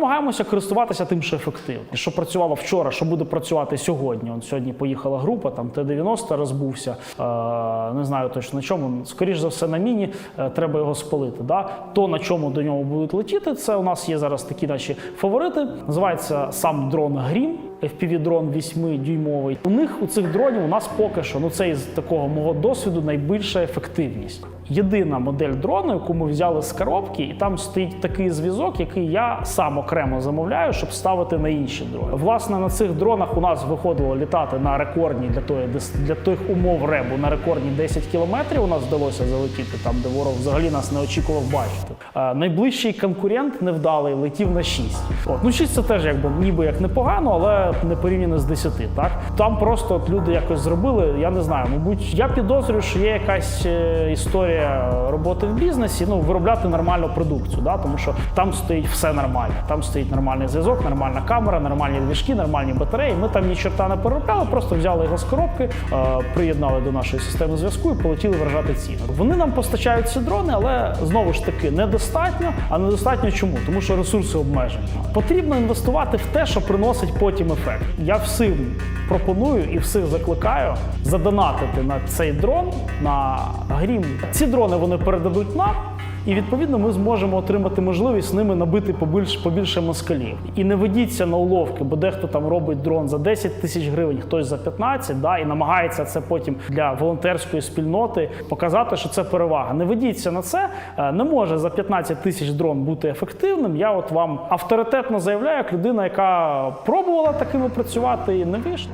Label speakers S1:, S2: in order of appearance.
S1: намагаємося користуватися тим, що ефективно. Що працювало вчора, що буде працювати сьогодні. Он сьогодні поїхала група, там Т-90 розбувся. Е, не знаю точно на чому. Скоріш за все, на міні е, треба його спалити. Да? То, на чому до нього будуть летіти, це у нас є зараз такі наші фаворити. Називається сам дрон Грім. FPV-дрон 8-дюймовий. У них у цих дронів у нас поки що, ну це із такого мого досвіду, найбільша ефективність. Єдина модель дрону, яку ми взяли з коробки, і там стоїть такий зв'язок, який я сам окремо замовляю, щоб ставити на інші дрони. Власне, на цих дронах у нас виходило літати на рекордній для тої для тих умов ребу на рекордні 10 кілометрів. У нас вдалося залетіти там, де ворог взагалі нас не очікував бачити. Е, найближчий конкурент невдалий летів на 6. От ну 6 це теж якби ніби як непогано, але не порівняно з 10, Так там просто от люди якось зробили. Я не знаю, мабуть, я підозрюю, що є якась е, історія роботи в бізнесі. Ну виробляти нормальну продукцію, да, тому що там стоїть все нормально. Там стоїть нормальний зв'язок, нормальна камера, нормальні двіжки, нормальні батареї. Ми там ні чорта не переробляли, просто взяли його з коробки, е, приєднали до нашої системи зв'язку і полетіли вражати ціну. Вони нам постачають ці дрони, але знову ж таки недостатньо. А недостатньо чому? Тому що ресурси обмежені. Потрібно інвестувати в те, що приносить потім ефект. Я всім пропоную і всіх закликаю задонатити на цей дрон на грім. Ці дрони вони передадуть нам. І відповідно ми зможемо отримати можливість ними набити побільше, побільше москалів. І не ведіться на уловки, бо дехто там робить дрон за 10 тисяч гривень, хтось за 15, да, і намагається це потім для волонтерської спільноти показати, що це перевага. Не ведіться на це. Е, Не може за 15 тисяч дрон бути ефективним. Я от вам авторитетно заявляю, як людина, яка пробувала такими працювати і не вийшло.